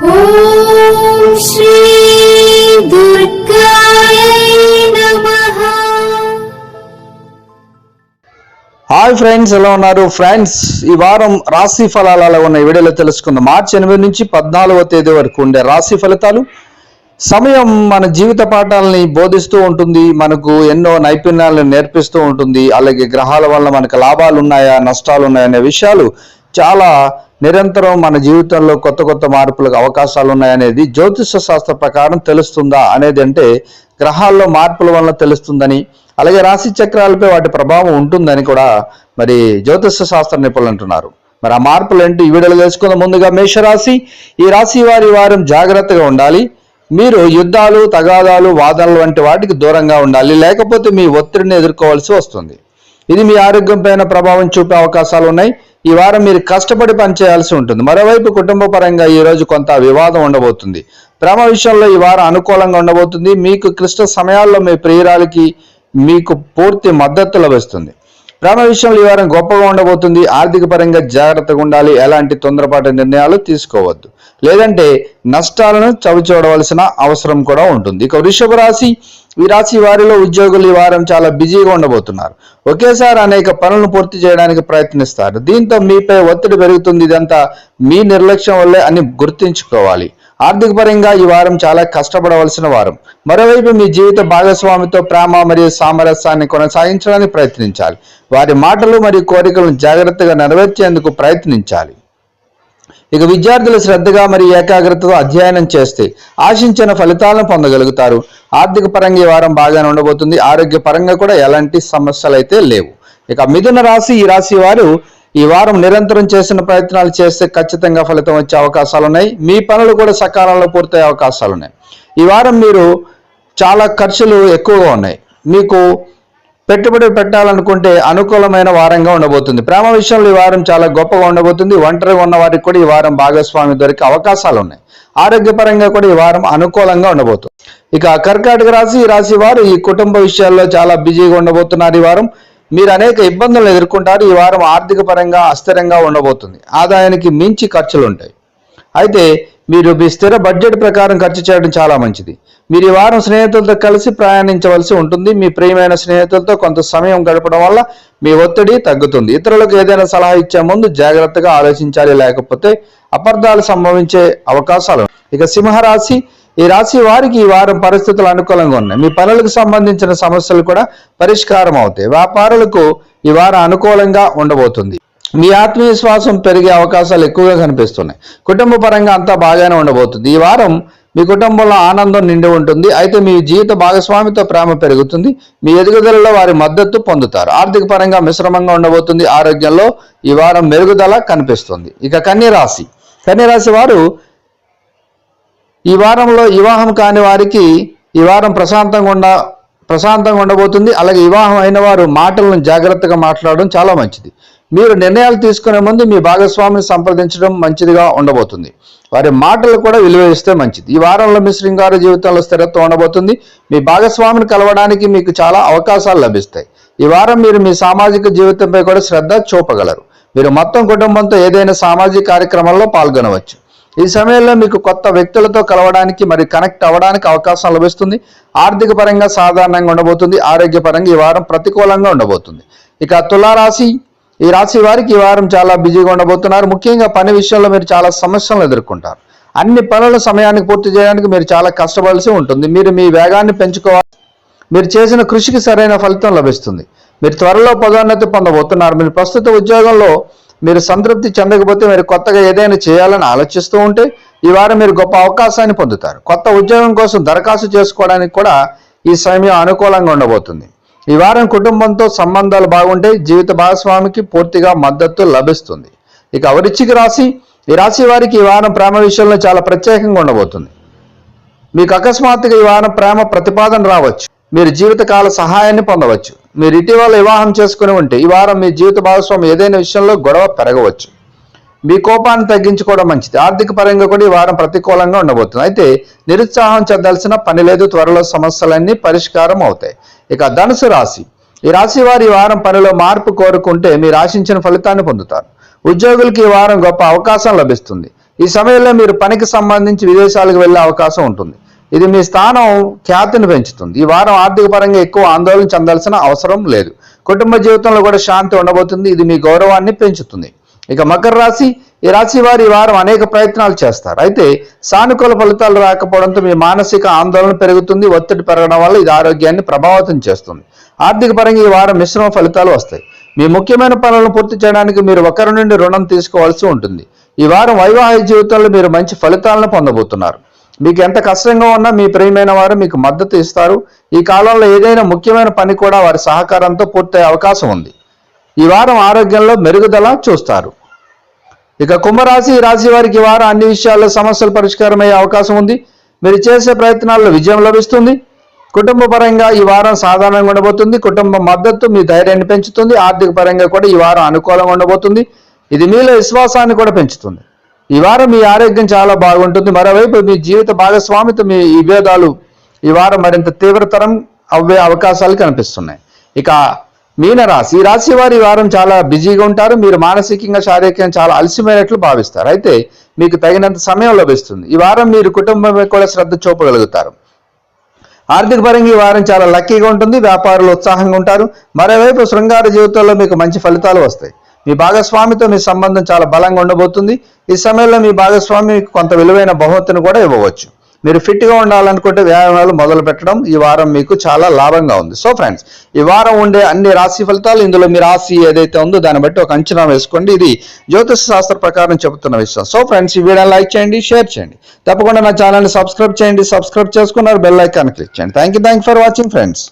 Hi friends ఎలా ఉన్నారు? Friends ఈ వారం రాశి ఫలాలలో ఉన్న వీడియోలో తెలుసుకుందాం. మార్చి ఎనిమిది నుంచి పద్నాలుగో తేదీ వరకు ఉండే రాశి ఫలితాలు. సమయం మన జీవిత పాఠాలని బోధిస్తూ ఉంటుంది. మనకు ఎన్నో నైపుణ్యాలను నేర్పిస్తూ ఉంటుంది. అలాగే గ్రహాల వల్ల మనకు లాభాలు ఉన్నాయా నష్టాలు ఉన్నాయా అనే విషయాలు చాలా నిరంతరం మన జీవితంలో కొత్త కొత్త మార్పులకు అవకాశాలు ఉన్నాయనేది జ్యోతిష శాస్త్ర ప్రకారం తెలుస్తుందా అనేది అంటే గ్రహాల్లో మార్పుల వల్ల తెలుస్తుందని అలాగే రాశి చక్రాలపై వాటి ప్రభావం ఉంటుందని కూడా మరి జ్యోతిష శాస్త్ర నిపుణులు అంటున్నారు. మరి ఆ మార్పులు ఏంటి ఈ వీడియోలో తెలుసుకుందాం. ముందుగా మేషరాశి. ఈ రాశి వారి వారం జాగ్రత్తగా ఉండాలి. మీరు యుద్ధాలు తగాదాలు వాదనలు వంటి వాటికి దూరంగా ఉండాలి. లేకపోతే మీ ఒత్తిడిని ఎదుర్కోవాల్సి వస్తుంది. ఇది మీ ఆరోగ్యం పైన ప్రభావం చూపే అవకాశాలు ఉన్నాయి ఈ వారం మీరు కష్టపడి పనిచేయాల్సి ఉంటుంది. మరోవైపు కుటుంబ పరంగా ఈరోజు కొంత వివాదం ఉండబోతుంది. ప్రేమ విషయంలో ఈ వారం అనుకూలంగా ఉండబోతుంది. మీకు క్లిష్ట సమయాల్లో మీ ప్రియురాలికి మీకు పూర్తి మద్దతు లభిస్తుంది. ప్రేమ విషయంలో ఈ వారం గొప్పగా ఉండబోతుంది. ఆర్థిక పరంగా జాగ్రత్తగా ఉండాలి. ఎలాంటి తొందరపాటు నిర్ణయాలు తీసుకోవద్దు. లేదంటే నష్టాలను చవిచూడవలసిన అవసరం కూడా ఉంటుంది. ఇక వృషభ రాశి ఈ రాశి వారిలో ఉద్యోగులు ఈ వారం చాలా బిజీగా ఉండబోతున్నారు. ఒకేసారి అనేక పనులను పూర్తి చేయడానికి ప్రయత్నిస్తారు. దీంతో మీపై ఒత్తిడి పెరుగుతుంది. ఇదంతా మీ నిర్లక్ష్యం వల్లే అని గుర్తుంచుకోవాలి. ఆర్థిక పరంగా ఈ వారం చాలా కష్టపడవలసిన వారం. మరోవైపు మీ జీవిత భాగస్వామితో ప్రేమ మరియు సామరస్యాన్ని కొనసాగించడానికి ప్రయత్నించాలి. వారి మాటలు మరియు కోరికలను జాగ్రత్తగా నెరవేర్చేందుకు ప్రయత్నించాలి. ఇక విద్యార్థులు శ్రద్ధగా మరియు ఏకాగ్రతతో అధ్యయనం చేస్తే ఆశించిన ఫలితాలను పొందగలుగుతారు. ఆర్థిక పరంగా ఈ వారం బాగానే ఉండబోతుంది. ఆరోగ్య పరంగా కూడా ఎలాంటి సమస్యలు అయితే లేవు. ఇక మిథున రాశి ఈ రాశి వారు ఈ వారం నిరంతరం చేసిన ప్రయత్నాలు చేస్తే ఖచ్చితంగా ఫలితం వచ్చే అవకాశాలు ఉన్నాయి. మీ పనులు కూడా సకాలంలో పూర్తయ్యే అవకాశాలు ఉన్నాయి. ఈ వారం మీరు చాలా ఖర్చులు ఎక్కువగా ఉన్నాయి. మీకు పెట్టుబడి పెట్టాలనుకుంటే అనుకూలమైన వారంగా ఉండబోతుంది. ప్రేమ విషయంలో ఈ వారం చాలా గొప్పగా ఉండబోతుంది. ఒంటరిగా ఉన్న వారికి కూడా ఈ వారం భాగస్వామి దొరికే అవకాశాలు ఉన్నాయి. ఆరోగ్యపరంగా కూడా ఈ వారం అనుకూలంగా ఉండబోతుంది. ఇక కర్కాటక రాశి ఈ రాశి వారు ఈ కుటుంబ విషయాల్లో చాలా బిజీగా ఉండబోతున్నారు ఈ వారం. మీరు అనేక ఇబ్బందులను ఎదుర్కొంటారు. ఈ వారం ఆర్థిక పరంగా అస్థిరంగా ఉండబోతుంది. ఆదాయానికి మించి ఖర్చులు ఉంటాయి అయితే మీరు మీ స్థిర బడ్జెట్ ప్రకారం ఖర్చు చేయడం చాలా మంచిది. మీరు ఈ వారం స్నేహితులతో కలిసి ప్రయాణించవలసి ఉంటుంది. మీ ప్రియమైన స్నేహితులతో కొంత సమయం గడపడం వల్ల మీ ఒత్తిడి తగ్గుతుంది. ఇతరులకు ఏదైనా సలహా ఇచ్చే ముందు జాగ్రత్తగా ఆలోచించాలి. లేకపోతే అపార్థాలు సంభవించే అవకాశాలు. ఇక సింహరాశి ఈ రాశి వారికి ఈ వారం పరిస్థితులు అనుకూలంగా ఉన్నాయి. మీ పనులకు సంబంధించిన సమస్యలు కూడా పరిష్కారం అవుతాయి. వ్యాపారులకు ఈ వారం అనుకూలంగా ఉండబోతుంది. మీ ఆత్మవిశ్వాసం పెరిగే అవకాశాలు ఎక్కువగా కనిపిస్తున్నాయి. కుటుంబ పరంగా అంతా బాగానే ఉండబోతుంది. ఈ వారం మీ కుటుంబంలో ఆనందం నిండి ఉంటుంది. అయితే మీ జీవిత భాగస్వామితో ప్రేమ పెరుగుతుంది. మీ ఎదుగుదలలో వారి మద్దతు పొందుతారు. ఆర్థిక పరంగా మిశ్రమంగా ఉండబోతుంది. ఆరోగ్యంలో ఈ వారం మెరుగుదల కనిపిస్తుంది. ఇక కన్యరాశి. కన్యరాశి వారు ఈ వారంలో వివాహం కాని వారికి ఈ వారం ప్రశాంతంగా ఉండ ప్రశాంతంగా ఉండబోతుంది. అలాగే వివాహం అయిన వారు మాటలను జాగ్రత్తగా మాట్లాడడం చాలా మంచిది. మీరు నిర్ణయాలు తీసుకునే ముందు మీ భాగస్వామిని సంప్రదించడం మంచిదిగా ఉండబోతుంది. వారి మాటలు కూడా విలువ ఇస్తే మంచిది. ఈ వారంలో మీ శృంగార జీవితంలో స్థిరత్వం ఉండబోతుంది. మీ భాగస్వామిని కలవడానికి మీకు చాలా అవకాశాలు లభిస్తాయి. ఈ వారం మీరు మీ సామాజిక జీవితంపై కూడా శ్రద్ధ చూపగలరు. మీరు మొత్తం కుటుంబంతో ఏదైనా సామాజిక కార్యక్రమాల్లో పాల్గొనవచ్చు. ఈ సమయంలో మీకు కొత్త వ్యక్తులతో కలవడానికి మరి కనెక్ట్ అవ్వడానికి అవకాశం లభిస్తుంది. ఆర్థిక పరంగా సాధారణంగా ఉండబోతుంది. ఆరోగ్యపరంగా ఈ వారం ప్రతికూలంగా ఉండబోతుంది. ఇక తులారాశి ఈ రాశి వారికి ఈ వారం చాలా బిజీగా ఉండబోతున్నారు. ముఖ్యంగా పని విషయంలో మీరు చాలా సమస్యలను ఎదుర్కొంటారు. అన్ని పనుల సమయానికి పూర్తి చేయడానికి మీరు చాలా కష్టపడాల్సి ఉంటుంది. మీరు మీ వేగాన్ని పెంచుకోవాలి. మీరు చేసిన కృషికి సరైన ఫలితం లభిస్తుంది. మీరు త్వరలో పదోన్నతి పొందబోతున్నారు. మీరు ప్రస్తుత ఉద్యోగంలో మీరు సంతృప్తి చెందకపోతే మీరు కొత్తగా ఏదైనా చేయాలని ఆలోచిస్తూ ఉంటే ఈ వారం మీరు గొప్ప అవకాశాన్ని పొందుతారు. కొత్త ఉద్యోగం కోసం దరఖాస్తు చేసుకోవడానికి కూడా ఈ సమయం అనుకూలంగా ఉండబోతుంది. ఈ వారం కుటుంబంతో సంబంధాలు బాగుంటే జీవిత భాగస్వామికి పూర్తిగా మద్దతు లభిస్తుంది. ఇక వృశ్చిక రాశి ఈ రాశి వారికి ఈ వారం ప్రేమ విషయంలో చాలా ప్రత్యేకంగా ఉండబోతుంది. మీకు అకస్మాత్తుగా ఈ వారం ప్రేమ ప్రతిపాదన రావచ్చు. మీరు జీవితకాల సహాయాన్ని పొందవచ్చు. మీరు ఇటీవల వివాహం చేసుకుని ఉంటే ఈ వారం మీ జీవిత భాగస్వామి ఏదైనా విషయంలో గొడవ పెరగవచ్చు. మీ కోపాన్ని తగ్గించుకోవడం మంచిది. ఆర్థిక పరంగా కూడా ఈ వారం ప్రతికూలంగా ఉండబోతుంది. అయితే నిరుత్సాహం చెందాల్సిన పని లేదు. త్వరలో సమస్యలన్నీ పరిష్కారం అవుతాయి. ఇక ధనుసు రాశి. ఈ రాశి వారి ఈ వారం పనిలో మార్పు కోరుకుంటే మీరు ఆశించిన ఫలితాన్ని పొందుతారు. ఉద్యోగులకి ఈ వారం గొప్ప అవకాశం లభిస్తుంది. ఈ సమయంలో మీరు పనికి సంబంధించి విదేశాలకు వెళ్ళే అవకాశం ఉంటుంది. ఇది మీ స్థానం ఖ్యాతిని పెంచుతుంది. ఈ వారం ఆర్థిక పరంగా ఎక్కువ ఆందోళన చెందాల్సిన అవసరం లేదు. కుటుంబ జీవితంలో కూడా శాంతి ఉండబోతుంది. ఇది మీ గౌరవాన్ని పెంచుతుంది. ఇక మకర రాశి ఈ రాశి వారు ఈ వారం అనేక ప్రయత్నాలు చేస్తారు. అయితే సానుకూల ఫలితాలు రాకపోవడంతో మీ మానసిక ఆందోళన పెరుగుతుంది. ఒత్తిడి పెరగడం వల్ల ఇది ఆరోగ్యాన్ని ప్రభావితం చేస్తుంది. ఆర్థిక పరంగా ఈ వారం మిశ్రమ ఫలితాలు వస్తాయి. మీ ముఖ్యమైన పనులను పూర్తి చేయడానికి మీరు ఒకరి నుండి రుణం తీసుకోవాల్సి ఉంటుంది. ఈ వారం వైవాహిక జీవితంలో మీరు మంచి ఫలితాలను పొందబోతున్నారు. మీకు ఎంత కష్టంగా ఉన్నా మీ ప్రియమైన వారు మీకు మద్దతు ఇస్తారు. ఈ కాలంలో ఏదైనా ముఖ్యమైన పని కూడా వారి సహకారంతో పూర్తయ్యే అవకాశం ఉంది. ఈ వారం ఆరోగ్యంలో మెరుగుదల చూస్తారు. ఇక కుంభరాశి ఈ రాశి వారికి వారం అన్ని విషయాల్లో సమస్యలు పరిష్కారమయ్యే అవకాశం ఉంది. మీరు చేసే ప్రయత్నాల్లో విజయం లభిస్తుంది. కుటుంబ పరంగా ఈ వారం సాధారణంగా ఉండబోతుంది. కుటుంబ మద్దతు మీ ధైర్యాన్ని పెంచుతుంది. ఆర్థిక పరంగా కూడా ఈ వారం అనుకూలంగా ఉండబోతుంది. ఇది మీలో విశ్వాసాన్ని కూడా పెంచుతుంది. ఈ వారం మీ ఆరోగ్యం చాలా బాగుంటుంది. మరోవైపు మీ జీవిత భాగస్వామితో మీ విభేదాలు ఈ వారం మరింత తీవ్రతరం అవ్వే అవకాశాలు కనిపిస్తున్నాయి. ఇక మీన రాశి ఈ రాశి వారి ఈ వారం చాలా బిజీగా ఉంటారు. మీరు మానసికంగా శారీరకంగా చాలా అలసిపోయినట్లు భావిస్తారు. అయితే మీకు తగినంత సమయం లభిస్తుంది. ఈ వారం మీరు కుటుంబం కూడా శ్రద్ధ చూపగలుగుతారు. ఆర్థిక పరంగా ఈ వారం చాలా లక్కీగా ఉంటుంది. వ్యాపారులు ఉత్సాహంగా ఉంటారు. మరోవైపు శృంగార జీవితంలో మీకు మంచి ఫలితాలు వస్తాయి. మీ భాగస్వామితో మీ సంబంధం చాలా బలంగా ఉండబోతుంది. ఈ సమయంలో మీ భాగస్వామి కొంత విలువైన బహుమతిని కూడా ఇవ్వవచ్చు. మీరు ఫిట్గా ఉండాలనుకుంటే వ్యాయామాలు మొదలు పెట్టడం ఈ వారం మీకు చాలా లాభంగా ఉంది. సో ఫ్రెండ్స్ ఈ వారం ఉండే అన్ని రాశి ఫలితాలు ఇందులో మీ రాశి ఏదైతే ఉందో దాన్ని బట్టి ఒక అంచనా వేసుకోండి. ఇది జ్యోతిష శాస్త్ర ప్రకారం చెబుతున్న విషయం. సో ఫ్రెండ్స్ ఈ వీడియోని లైక్ చేయండి షేర్ చేయండి. తప్పకుండా నా ఛానల్ని సబ్స్క్రైబ్ చేయండి. సబ్స్క్రైబ్ చేసుకున్నారు బెల్ ఐకాన్ క్లిక్ చేయండి. Thank you thank for watching friends